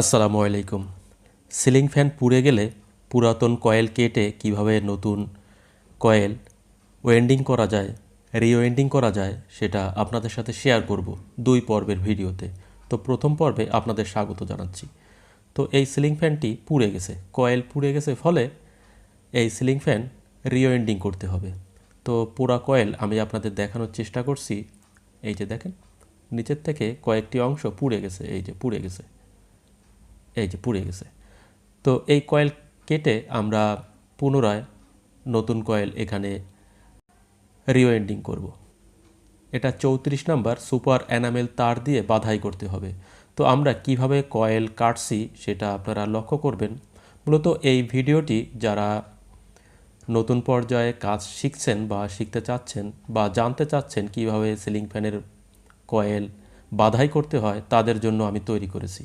আসসালামু আলাইকুম। Ceiling fan পুড়ে গেলে পুরাতন কয়েল কেটে কীভাবে নতুন কয়েল ওয়েন্ডিং করা যায়, রিওয়েন্ডিং করা যায়, সেটা আপনাদের সাথে শেয়ার করব দুই পর্বের ভিডিওতে। তো প্রথম পর্বে আপনাদের স্বাগত জানাচ্ছি। তো এই সিলিং ফ্যানটি পুড়ে গেছে, কয়েল পুড়ে গেছে ফলে এই সিলিং ফ্যান রিওয়েন্ডিং করতে হবে। তো পুরা কয়েল আমি আপনাদের দেখানোর চেষ্টা করছি, এই যে দেখেন, নিচের থেকে কয়েকটি অংশ পুড়ে গেছে, এই যে পুড়ে গেছে। এই যে পুড়ে গেছে। তো এই কয়েল কেটে আমরা পুনরায় নতুন কয়েল এখানে রিওয়েন্ডিং করব। এটা চৌত্রিশ নাম্বার সুপার অ্যানামেল তার দিয়ে বাধাই করতে হবে। তো আমরা কীভাবে কয়েল কাটছি সেটা আপনারা লক্ষ্য করবেন। মূলত এই ভিডিওটি যারা নতুন পর্যায়ে কাজ শিখছেন বা শিখতে চাচ্ছেন বা জানতে চাচ্ছেন কীভাবে সিলিং ফ্যানের কয়েল বাধাই করতে হয়, তাদের জন্য আমি তৈরি করেছি।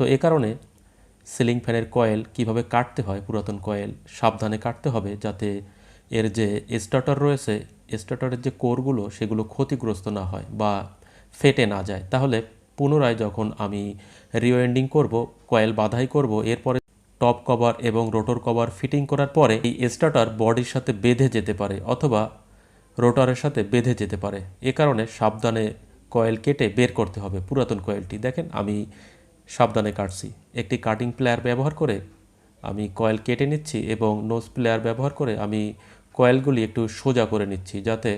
তো এ কারণে সিলিং ফ্যানের কয়েল কীভাবে কাটতে হয়, পুরাতন কয়েল সাবধানে কাটতে হবে যাতে এর যে স্টার্টার রয়েছে, স্টার্টারের যে কোরগুলো সেগুলো ক্ষতিগ্রস্ত না হয় বা ফেটে না যায়। তাহলে পুনরায় যখন আমি রিওয়েন্ডিং করব, কয়েল বাধাই করব, এরপরে টপ কভার এবং রোটর কভার ফিটিং করার পরে এই স্টার্টার বডির সাথে বেঁধে যেতে পারে অথবা রোটারের সাথে বেঁধে যেতে পারে। এ কারণে সাবধানে কয়েল কেটে বের করতে হবে পুরাতন কয়েলটি। দেখেন, আমি সাবধানে কাটছি। একটি কাটিং প্লেয়ার ব্যবহার করে আমি কয়েল কেটে নিচ্ছি এবং নোজ প্লেয়ার ব্যবহার করে আমি কয়েলগুলি একটু সোজা করে নিচ্ছি যাতে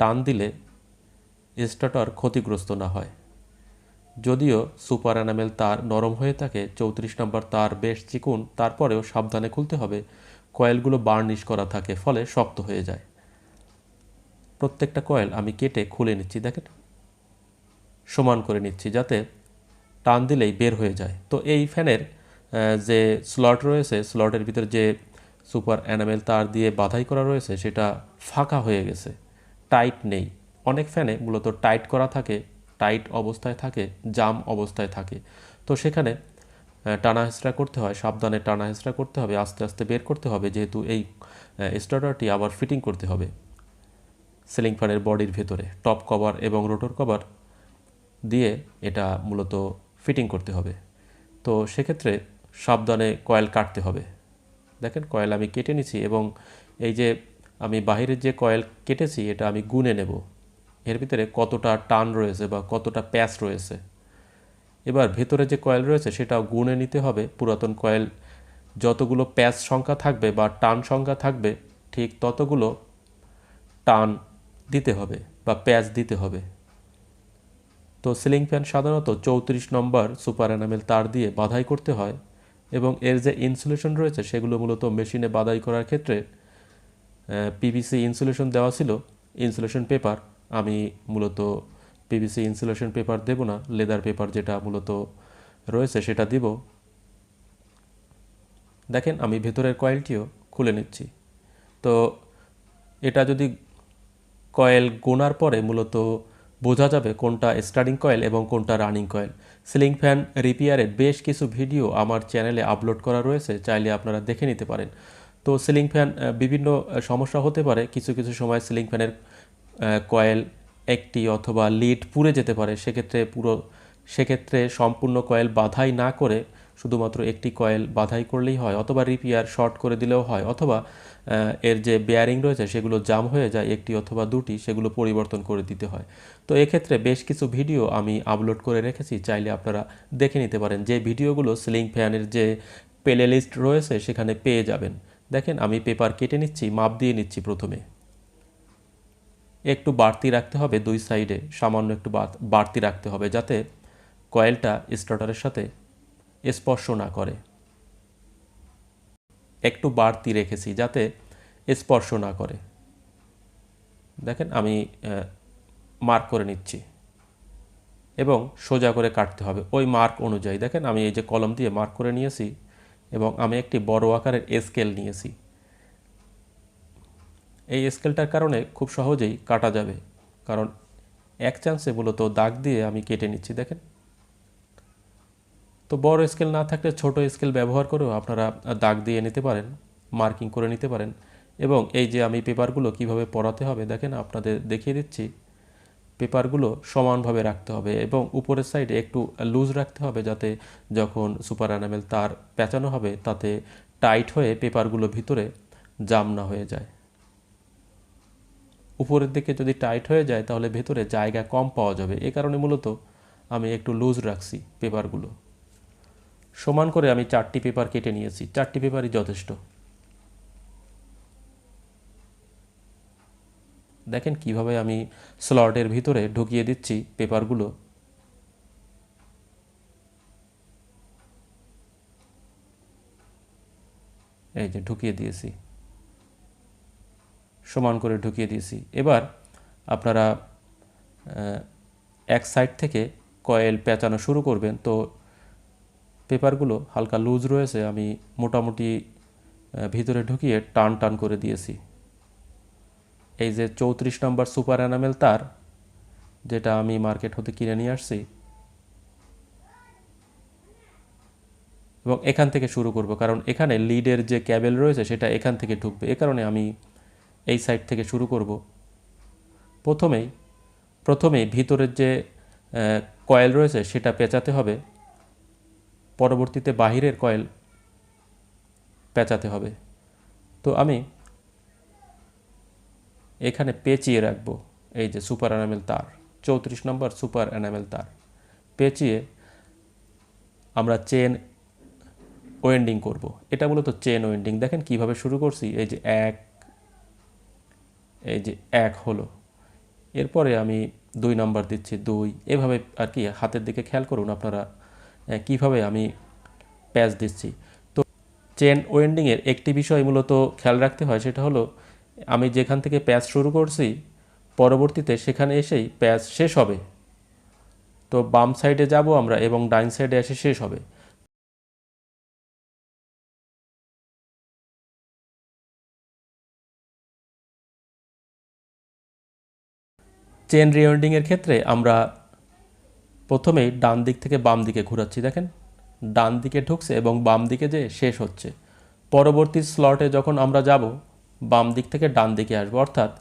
টান দিলে স্টার্টার ক্ষতিগ্রস্ত না হয়। যদিও সুপার অ্যানামেল তার নরম হয়ে থাকে, চৌত্রিশ নম্বর তার বেশ চিকুন, তারপরেও সাবধানে খুলতে হবে। কয়েলগুলো বার্নিশ করা থাকে, ফলে শক্ত হয়ে যায়। প্রত্যেকটা কয়েল আমি কেটে খুলে নিচ্ছি, দেখেন। সমান করে নিচ্ছি যাতে টান দিলেই বের হয়ে যায়। তো এই ফ্যানের যে স্লট রয়েছে, স্লটের ভিতরে যে সুপার অ্যানামেল তার দিয়ে বাধাই করা রয়েছে, সেটা ফাঁকা হয়ে গেছে। টাইট নেই। অনেক ফ্যানে মূলত টাইট করা থাকে, টাইট অবস্থায় থাকে, জাম অবস্থায় থাকে। তো সেখানে টানা হেঁচড়া করতে হয়, সাবধানে টানা হেঁচড়া করতে হবে, আস্তে আস্তে বের করতে হবে, যেহেতু এই স্টার্টারটি আবার ফিটিং করতে হবে। সিলিং ফ্যানের বডির ভেতরে, টপ কভার এবং রোটর কভার দিয়ে এটা মূলত ফিটিং করতে হবে। তো সেক্ষেত্রে সাবধানে কয়েল কাটতে হবে। দেখেন কয়েল আমি কেটে নিছি এবং এই যে আমি বাহিরের যে কয়েল কেটেছি, এটা আমি গুনে নেব। এর ভিতরে কতটা টান রয়েছে বা কতটা প্যাচ রয়েছে। এবার ভেতরে যে কয়েল রয়েছে, সেটাও গুনে নিতে হবে। পুরাতন কয়েল যতগুলো প্যাচ সংখ্যা থাকবে বা টান সংখ্যা থাকবে, ঠিক ততগুলো টান দিতে হবে বা প্যাচ দিতে হবে। তো সিলিং ফ্যান সাধারণত চৌত্রিশ নম্বর সুপার অ্যানামেল তার দিয়ে বাধাই করতে হয় এবং এর যে ইনসুলেশন রয়েছে সেগুলো মূলত মেশিনে বাধাই করার ক্ষেত্রে পিভিসি ইনসুলেশন দেওয়া ছিল। ইনসুলেশন পেপার আমি মূলত পিভিসি ইনসুলেশন পেপার দেব না লেদার পেপার যেটা মূলত রয়েছে সেটা দিব। দেখেন আমি ভেতরের কয়েলটিও খুলে নিচ্ছি। তো এটা যদি কয়েল গোনার পরে মূলত বোঝা যাবে কোনটা স্টার্টিং কয়েল এবং কোনটা রানিং কয়েল। সিলিং ফ্যান রিপেয়ারের বেশ কিছু ভিডিও আমার চ্যানেলে আপলোড করা রয়েছে, চাইলে আপনারা দেখে নিতে পারেন। তো সিলিং ফ্যান বিভিন্ন সমস্যা হতে পারে। কিছু কিছু সময় সিলিং ফ্যানের কয়েল একটি অথবা লিড পুড়ে যেতে পারে। সেক্ষেত্রে পুরো, সেক্ষেত্রে সম্পূর্ণ কয়েল বাধাই না করে শুধুমাত্র একটি কয়েল বাধাই করলেই হয়, অথবা রিপেয়ার শর্ট করে দিলেও হয়, অথবা এর যে বেয়ারিং রয়েছে সেগুলো জাম হয়ে যায় একটি অথবা দুটি, সেগুলো পরিবর্তন করে দিতে হয়। তো এক্ষেত্রে বেশ কিছু ভিডিও আমি আপলোড করে রেখেছি, চাইলে আপনারা দেখে নিতে পারেন। যে ভিডিওগুলো সিলিং ফ্যানের যে প্লে লিস্ট রয়েছে, সেখানে পেয়ে যাবেন। দেখেন, আমি পেপার কেটে নিচ্ছি, মাপ দিয়ে নিচ্ছি প্রথমে। একটু বাড়তি রাখতে হবে দুই সাইডে সামান্য একটু বাড়তি রাখতে হবে, যাতে কয়েলটা স্টার্টারের সাথে স্পর্শ না করে। একটু বাড়তি রেখেছি যাতে স্পর্শ না করে। দেখেন আমি মার্ক করে নিচ্ছি। এবং সোজা করে কাটতে হবে। ওই মার্ক অনুযায়ী, দেখেন আমি এই যে কলম দিয়ে মার্ক করে নিয়েছি এবং আমি একটি বড় আকারের স্কেল নিয়েছি। এই স্কেলটার কারণে খুব সহজেই কাটা যাবে। কারণ এক চান্সে মূলত দাগ দিয়ে আমি কেটে নিচ্ছি, দেখেন। তো বড় স্কেল না থাকলে ছোট স্কেল ব্যবহার করেও আপনারা দাগ দিয়ে নিতে পারেন, মার্কিং করে নিতে পারেন। এবং এই যে আমি পেপারগুলো কীভাবে পড়াতে হবে, দেখেন আপনাদের দেখিয়ে দিচ্ছি। পেপারগুলো সমানভাবে রাখতে হবে এবং উপরের সাইডে একটু লুজ রাখতে হবে যাতে যখন সুপার অ্যানামেল তার পেঁচানো হবে, তাতে টাইট হয়ে পেপারগুলো ভিতরে জাম না হয়ে যায়। উপরের দিকে যদি টাইট হয়ে যায়, তাহলে ভেতরে জায়গা কম পাওয়া যাবে। এ কারণে মূলত আমি একটু লুজ রাখছি পেপারগুলো। সমান করে আমি চারটি পেপার কেটে নিয়েছি। চারটি পেপারই যথেষ্ট। দেখেন কীভাবে আমি স্লটের ভিতরে ঢুকিয়ে দিচ্ছি পেপারগুলো। এই যে ঢুকিয়ে দিয়েছি। সমান করে ঢুকিয়ে দিয়েছি। এবার আপনারা এক সাইড থেকে কয়েল পেঁচানো শুরু করবেন। তো পেপারগুলো হালকা লুজ রয়েছে, আমি মোটামুটি ভিতরে ঢুকিয়ে টান টান করে দিয়েছি। এই যে চৌত্রিশ নম্বর সুপার অ্যানামেল তার, যেটা আমি মার্কেট হতে কিনে নিয়ে আসছি। এবং এখান থেকে শুরু করব, কারণ এখানে লিডের যে ক্যাবেল রয়েছে, সেটা এখান থেকে ঢুকবে। এ কারণে আমি এই সাইড থেকে শুরু করব। প্রথমেই প্রথমেই ভিতরের যে কয়েল রয়েছে, সেটা পেঁচাতে হবে। পরবর্তীতে বাহিরের কয়েল পেঁচাতে হবে। তো আমি এখানে পেঁচিয়ে রাখব এই যে সুপার অ্যানামেল তার। চৌত্রিশ নম্বর সুপার অ্যানামেল তার। পেঁচিয়ে আমরা চেন ওয়েন্ডিং করব। এটা মূলত চেন ওয়েন্ডিং। দেখেন কীভাবে শুরু করছি। এই যে এক, এই যে এক হলো। এরপরে আমি দুই নাম্বার দিচ্ছি, দুই। এভাবে আর কি হাতের দিকে খেয়াল করুন আপনারা। কীভাবে আমি প্যাচ দিচ্ছি? তো চেন ওয়েন্ডিংয়ের একটি বিষয় মূলত খেয়াল রাখতে হয়, সেটা হলো আমি যেখান থেকে প্যাচ শুরু করছি, পরবর্তীতে সেখানে এসেই প্যাচ শেষ হবে। তো বাম সাইডে যাব আমরা এবং ডাইন সাইডে এসে শেষ হবে। চেন রিওয়েন্ডিংয়ের ক্ষেত্রে আমরা প্রথমেই ডান দিক থেকে বাম দিকে ঘুরাচ্ছি, দেখেন। ডান দিকে ঢুকছে এবং বাম দিকে যে শেষ হচ্ছে। পরবর্তী স্লটে যখন আমরা যাব, বাম দিক থেকে ডান দিকে আসব। অর্থাৎ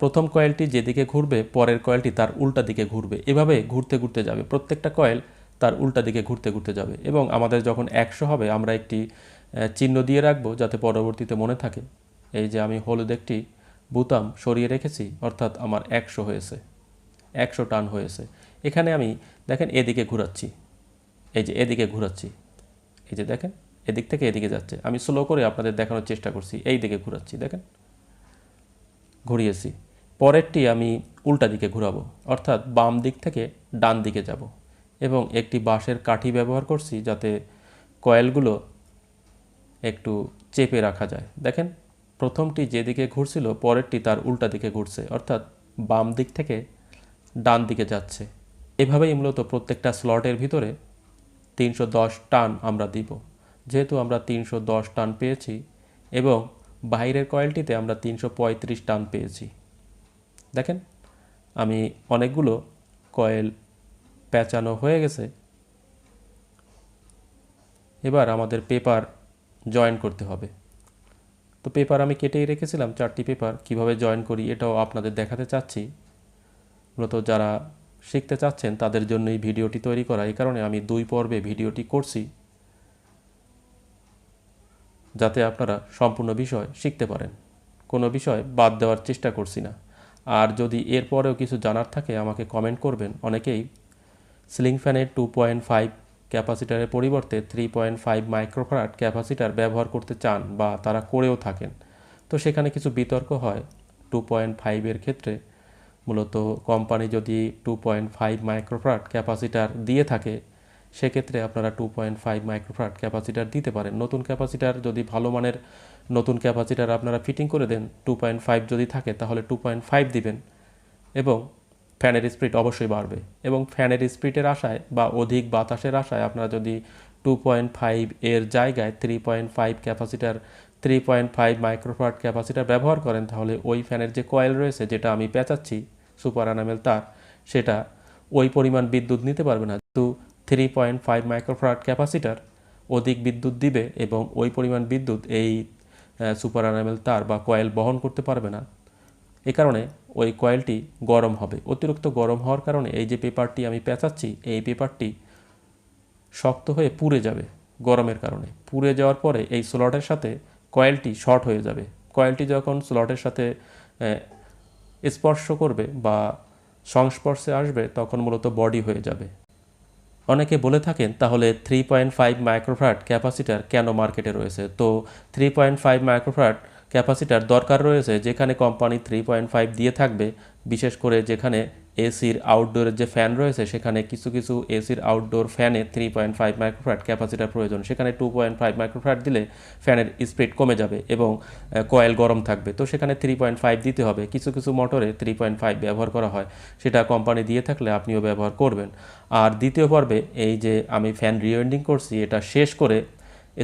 প্রথম কয়েলটি যেদিকে ঘুরবে, পরের কয়েলটি তার উল্টা দিকে ঘুরবে। এভাবে ঘুরতে ঘুরতে যাবে। প্রত্যেকটা কয়েল তার উল্টা দিকে ঘুরতে ঘুরতে যাবে এবং আমাদের যখন একশো হবে, আমরা একটি চিহ্ন দিয়ে রাখব যাতে পরবর্তীতে মনে থাকে, এই যে আমি হলুদ একটি বুতাম সরিয়ে রেখেছি, অর্থাৎ আমার একশো হয়েছে। একশো টান হয়েছে। এখানে আমি, দেখেন, এদিকে ঘোরাচ্ছি। এই যে, এদিকে ঘোরাচ্ছি। এই যে, দেখেন, এদিক থেকে এদিকে যাচ্ছে। আমি স্লো করে আপনাদের দেখানোর চেষ্টা করছি। এই দিকে ঘোরাচ্ছি, দেখেন। ঘুরিয়েছি। পরেরটি আমি উল্টা দিকে ঘোরাবো। অর্থাৎ বাম দিক থেকে ডান দিকে যাব। এবং একটি বাঁশের কাঠি ব্যবহার করছি যাতে কয়েলগুলো একটু চেপে রাখা যায়। দেখেন, প্রথমটি যেদিকে ঘুরছিল, পরেরটি তার উল্টা দিকে ঘুরছে। অর্থাৎ বাম দিক থেকে ডান দিকে যাচ্ছে। এভাবেই মূলত প্রত্যেকটা স্লটের ভিতরে তিনশো দশ টান আমরা দিব। যেহেতু আমরা তিনশো দশ টান পেয়েছি এবং বাইরের কয়েলটিতে আমরা তিনশো পঁয়ত্রিশ টান পেয়েছি। দেখেন, আমি অনেকগুলো কয়েল পেঁচানো হয়ে গেছে। এবার আমাদের পেপার জয়েন করতে হবে। তো পেপার আমি কেটেই রেখেছিলাম, চারটি পেপার। কীভাবে জয়েন করি এটাও আপনাদের দেখাতে চাচ্ছি। মূলত যারা শিখতে চাচ্ছেন তাদের জন্য এই ভিডিওটি তৈরি করা। এই কারণে আমি দুই পর্বে ভিডিওটি করছি, যাতে আপনারা সম্পূর্ণ বিষয় শিখতে পারেন। কোনো বিষয় বাদ দেওয়ার চেষ্টা করছি না। আর যদি এরপরেও কিছু জানার থাকে, আমাকে কমেন্ট করবেন। অনেকেই সিলিং ফ্যানের টু পয়েন্ট ফাইভ ক্যাপাসিটারের পরিবর্তে three point five microfarad capacitor ব্যবহার করতে চান বা তারা করেও থাকেন। তো সেখানে কিছু বিতর্ক হয় টু পয়েন্ট ফাইভের ক্ষেত্রে। মূলত কোম্পানি যদি two point five microfarad capacitor দিয়ে থাকে, সেক্ষেত্রে আপনারা two point five microfarad capacitor দিতে পারেন। নতুন ক্যাপাসিটার যদি ভালো মানের নতুন ক্যাপাসিটার আপনারা ফিটিং করে দেন টু পয়েন্ট ফাইভ যদি থাকে, তাহলে টু পয়েন্ট ফাইভ দিবেন এবং ফ্যানের স্পিড অবশ্যই বাড়বে। এবং ফ্যানের স্পিডের আশায় বা অধিক বাতাসের আশায় আপনারা যদি টু পয়েন্ট ফাইভ এর জায়গায় three point five capacitor three point five microfarad capacitor ব্যবহার করেন, তাহলে ওই ফ্যানের যে কয়েল রয়েছে, যেটা আমি পেঁচাচ্ছি সুপার অ্যানামেল তার, সেটা ওই পরিমাণ বিদ্যুৎ নিতে পারবে না। কিন্তু three point five microfarad capacitor অধিক বিদ্যুৎ দিবে এবং ওই পরিমাণ বিদ্যুৎ এই সুপার অ্যানামেল তার বা কয়েল বহন করতে পারবে না। এ কারণে ওই কয়েলটি গরম হবে। অতিরিক্ত গরম হওয়ার কারণে এই যে পেপারটি আমি পেঁচাচ্ছি, এই পেপারটি শক্ত হয়ে পুড়ে যাবে গরমের কারণে। পুড়ে যাওয়ার পরে এই স্লটের সাথে কয়েলটি শর্ট হয়ে যাবে। কয়েলটি যখন স্লটের সাথে স্পর্শ করবে বা সংস্পর্শে আসবে, তখন মূলত বডি হয়ে যাবে। অনেকে বলে থাকেন, তাহলে three point five microfarad capacitor কেন মার্কেটে রয়েছে? তো three point five microfarad capacitor দরকার রয়েছে, যেখানে কোম্পানি থ্রি পয়েন্ট ফাইভ দিয়ে থাকবে, বিশেষ করে যেখানে এসির আউটডোরের যে ফ্যান রয়েছে, সেখানে কিছু কিছু এসির outdoor ফ্যানে three point five microfarad capacitor প্রয়োজন। সেখানে টু পয়েন্ট ফাইভ মাইক্রোফ্রাট দিলে ফ্যানের স্পিড কমে যাবে এবং কয়েল গরম থাকবে। তো সেখানে থ্রি পয়েন্ট ফাইভ দিতে হবে। কিছু কিছু মোটরে থ্রি পয়েন্ট ফাইভ ব্যবহার করা হয়। সেটা কোম্পানি দিয়ে থাকলে আপনিও ব্যবহার করবেন। আর দ্বিতীয় পর্বে এই যে আমি ফ্যান রিওয়েন্ডিং করছি, এটা শেষ করে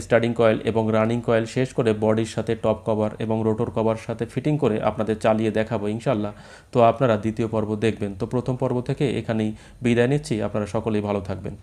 স্টার্টিং কয়েল এবং রানিং কয়েল শেষ করে বডির সাথে টপ কভার এবং রোটর কভার সাথে ফিটিং করে আপনাদের চালিয়ে দেখাবো ইনশাল্লাহ তো আপনারা দ্বিতীয় পর্ব দেখবেন। তো প্রথম পর্ব থেকে এখানেই বিদায় নিচ্ছি। আপনারা সকলেই ভালো থাকবেন।